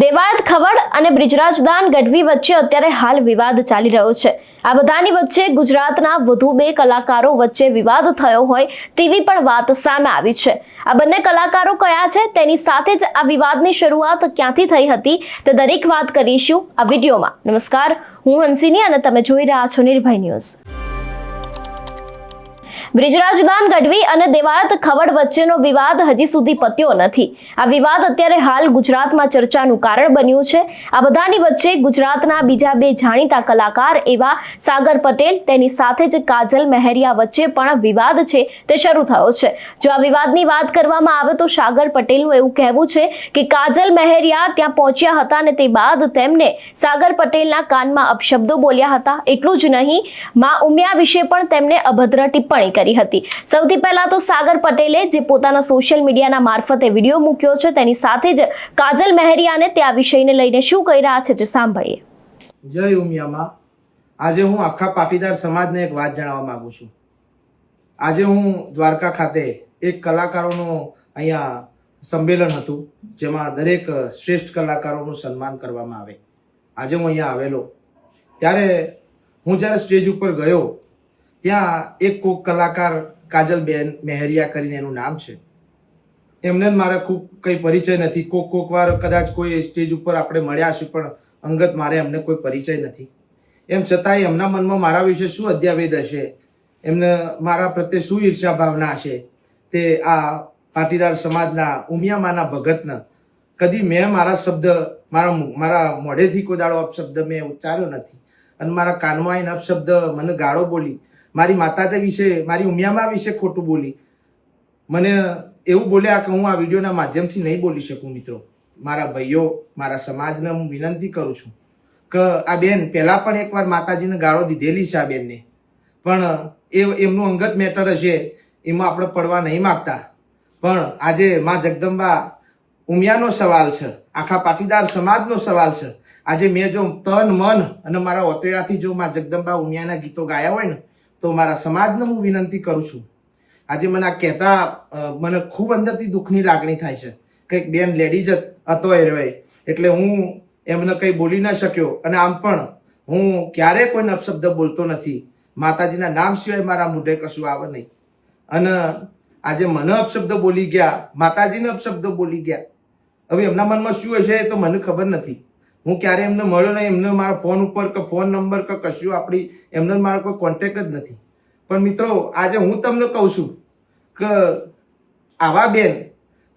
દેવાયત ખવડ અને બ્રિજરાજદાન ગઢવી વચ્ચે અત્યારે હાલ વિવાદ ચાલી રહ્યો છે. આ બધાની વચ્ચે ગુજરાતના વધુ બે કલાકારો વચ્ચે વિવાદ થયો હોય તેવી પણ વાત સામે આવી છે. આ બંને કલાકારો કયા છે તેની સાથે જ આ વિવાદની શરૂઆત ક્યાંથી થઈ હતી તે દરેક વાત કરીશું આ વિડીયોમાં. નમસ્કાર, હું હંસિની અને તમે જોઈ રહ્યા છો નિર્ભય ન્યૂઝ. બ્રિજરાજદાન ગઢવી અને દેવાયત ખવડ વચ્ચેનો વિવાદ હજી સુધી પત્યો નથી. આ વિવાદ અત્યારે હાલ ગુજરાતમાં ચર્ચાનું કારણ બન્યું છે. આ બધાની વચ્ચે ગુજરાતના બીજા બે જાણીતા કલાકાર એવા સાગર પટેલ, તેની સાથે જ કાજલ મહેરિયા વચ્ચે પણ વિવાદ છે તે શરૂ થયો છે. જો આ વિવાદની વાત કરવામાં આવે તો સાગર પટેલનું એવું કહેવું છે કે કાજલ મહેરિયા ત્યાં પહોંચ્યા હતા અને તે બાદ તેમને સાગર પટેલના કાનમાં અપશબ્દો બોલ્યા હતા. એટલું જ નહીં, મા ઉમિયા વિશે પણ તેમને અભદ્ર ટિપ્પણી કરી હતી. સૌથી પહેલા તો સાગર પટેલે જે પોતાના સોશિયલ મીડિયાના મારફતે વીડિયો મૂક્યો છે, તેની સાથે જ કાજલ મહેરિયાને તે આ વિષયને લઈને શું કહી રહ્યા છે તે સાંભળીએ. જય ઉમિયામાં. આજે હું આખા પાટીદાર સમાજને એક વાત જણાવવા માંગુ છું. આજે હું દ્વારકા ખાતે એક કલાકારોનું અહીંયા સંમેલન હતું, જેમાં દરેક શ્રેષ્ઠ કલાકારોનું સન્માન કરવામાં આવે. આજે હું અહીંયા આવેલો. ત્યારે હું જ્યારે સ્ટેજ ઉપર ગયો ત્યાં એક કોક કલાકાર કાજલબેન મેહરિયા કરીને એનું નામ છે. એમને મારે ખૂબ કંઈ પરિચય નથી. કોક કોક વાર કદાચ કોઈ સ્ટેજ ઉપર આપણે મળ્યા છે પણ અંગત મારે એમને કોઈ પરિચય નથી. એમ છતાંય એમના મનમાં મારા વિશે શું અધ્યાવેદ હશે? એમને મારા પ્રત્યે શું ઈર્ષ્યા ભાવના હશે? તે આ પાટીદાર સમાજના ઉમિયામાના ભગતને. કદી મેં મારા શબ્દ, મારા મારા મોઢેથી કોઈ દાડો અપશબ્દ મેં ઉચ્ચાર્યો નથી. અને મારા કાનમાં આવીને અપશબ્દ મને ગાળો બોલી મારી માતાજી વિશે, મારી ઉમિયામા વિશે ખોટું બોલી. મને એવું બોલ્યા કે હું આ વિડીયોના માધ્યમથી નહીં બોલી શકું મિત્રો. મારા ભાઈઓ, મારા સમાજને હું વિનંતી કરું છું કે આ બેન પહેલાં પણ એકવાર માતાજીને ગાળો દીધેલી છે આ બેનને. પણ એ એમનું અંગત મેટર હશે, એમાં આપણે પડવા નહીં માગતા. પણ આજે માં જગદંબા ઉમિયાનો સવાલ છે, આખા પાટીદાર સમાજનો સવાલ છે. આજે મેં જો તન મન અને મારા ઓતેડાથી જો માં જગદંબા ઉમિયાના ગીતો ગાયા હોય ને તો મારા સમાજને હું વિનંતી કરું છું. આજે મને આ કહેતા મને ખૂબ અંદરથી દુઃખની લાગણી થાય છે. કંઈક બેન લેડીઝ હતો એ રહ્યો એટલે હું એમને કંઈ બોલી ન શક્યો. અને આમ પણ હું ક્યારેય કોઈ અપશબ્દ બોલતો નથી. માતાજીના નામ સિવાય મારા મોઢે કશું આવે નહીં. અને આજે મને અપશબ્દ બોલી ગયા, માતાજીને અપશબ્દ બોલી ગયા. હવે એમના મનમાં શું હશે એ તો મને ખબર નથી. હું ક્યારે એમને મળ્યો નહીં, એમને મારા ફોન ઉપર કે ફોન નંબર કે કશું આપણી, એમને મારો કોઈ કોન્ટેક જ નથી. પણ મિત્રો, આજે હું તમને કહું છું કે આવા બેન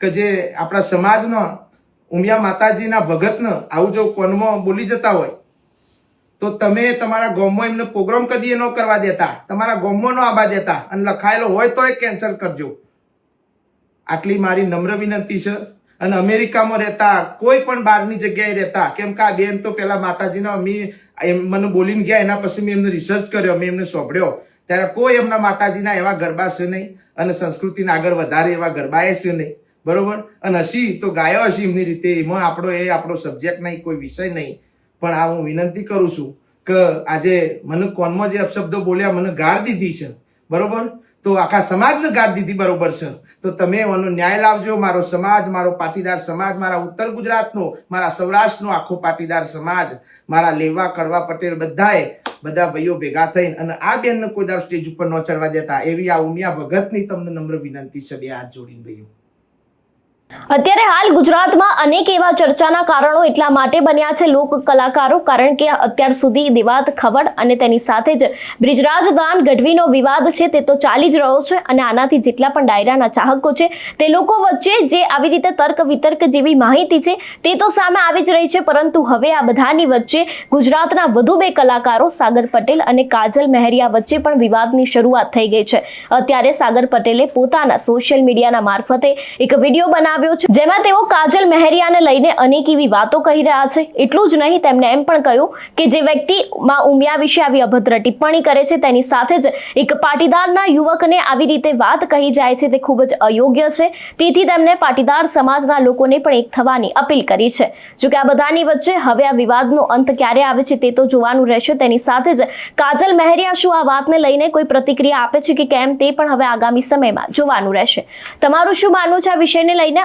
કે જે આપણા સમાજનો ઉમિયા માતાજીના ભગતને આવું જો કોનમાં બોલી જતા હોય, તો તમે તમારા ગામમાં એમને પ્રોગ્રામ કદી ન કરવા દેતા. તમારા ગામમાં ન આવવા દેતા. અને લખાયેલો હોય તો એ કેન્સલ કરજો. આટલી મારી નમ્ર વિનંતી છે. અને અમેરિકામાં રહેતા, કોઈ પણ બહારની જગ્યાએ રહેતા, કેમ કે આ બેન તો પેલા માતાજીના મેં એમ મને બોલીને ગયા, એના પછી મેં એમને રિસર્ચ કર્યો, મેં એમને સોંપડ્યો ત્યારે કોઈ એમના માતાજીના એવા ગરબા છે નહીં અને સંસ્કૃતિને આગળ વધારે એવા ગરબાએ છે નહીં. બરોબર? અને હસી તો ગાયો હશી એમની રીતે, એમાં આપણો એ આપણો સબ્જેક્ટ નહીં, કોઈ વિષય નહીં. પણ આ હું વિનંતી કરું છું કે આજે મને કોનમાં જે અપશબ્દો બોલ્યા, મને ગાળ દીધી છે. બરોબર? તો આખા સમાજને ગાળ દીધી બરોબર છે. તો તમે એનો ન્યાય લાવજો. મારો સમાજ, મારો પાટીદાર સમાજ, મારા ઉત્તર ગુજરાતનો, મારા સૌરાષ્ટ્રનો આખો પાટીદાર સમાજ, મારા લેવા, કડવા, પટેલ બધાએ બધા ભાઈઓ ભેગા થઈને અને આ બેનને કોઈ દર સ્ટેજ ઉપર ન ચડવા દેતા. એવી આ ઉમિયા ભગતની તમને નમ્ર વિનંતી છે બે હાથ જોડીને ભાઈઓ. અત્યારે હાલ ગુજરાતમાં અનેક એવા ચર્ચાના કારણો એટલા માટે બન્યા છે લોક કલાકારો, કારણ કે અત્યાર સુધી દિવાત ખવડ અને તેની સાથે જ બ્રિજરાજ દાન ગઢવીનો વિવાદ છે તે તો ચાલી જ રહ્યો છે અને આનાથી જેટલા પણ ડાયરાના ચાહકો છે તે લોકો વચ્ચે જે આવી રીતે તર્ક વિતર્ક જેવી માહિતી છે તે તો સામે આવી જ રહી છે, પરંતુ હવે આ બધાની વચ્ચે ગુજરાતના વધુ બે કલાકારો, સાગર પટેલ અને કાજલ મહેરિયા વચ્ચે પણ વિવાદની શરૂઆત થઈ ગઈ છે. અત્યારે સાગર પટેલે પોતાના સોશિયલ મીડિયાના મારફતે એક વીડિયો બનાવ્યો છે. જેમાં તેઓ કાજલ મહેરિયાને લઈને અનેક એવી વાતો કહી રહ્યા છે. એટલું જ નહીં, તેમણે એમ પણ કહ્યું કે જે વ્યક્તિ માં ઉમિયા વિશે આવી અભદ્ર ટિપ્પણી કરે છે, તેની સાથે જ એક પાટીદારના યુવકને આવી રીતે વાત કહી જાય છે, તે ખૂબ જ અયોગ્ય છે. તેથી તેમણે પાટીદાર સમાજના લોકોને પણ એક થવાની અપીલ કરી છે. જોકે આ બધાની વચ્ચે હવે આ વિવાદનો અંત ક્યારે આવે છે, તે તો જોવાનું રહેશે. તેની સાથે જ કાજલ મહેરિયા શું આ વાતને લઈને કોઈ પ્રતિક્રિયા આપે છે કે કેમ, તે પણ હવે આગામી સમયમાં જોવાનું રહેશે. તમારું શું માનવું છે આ વિષયને લઈને?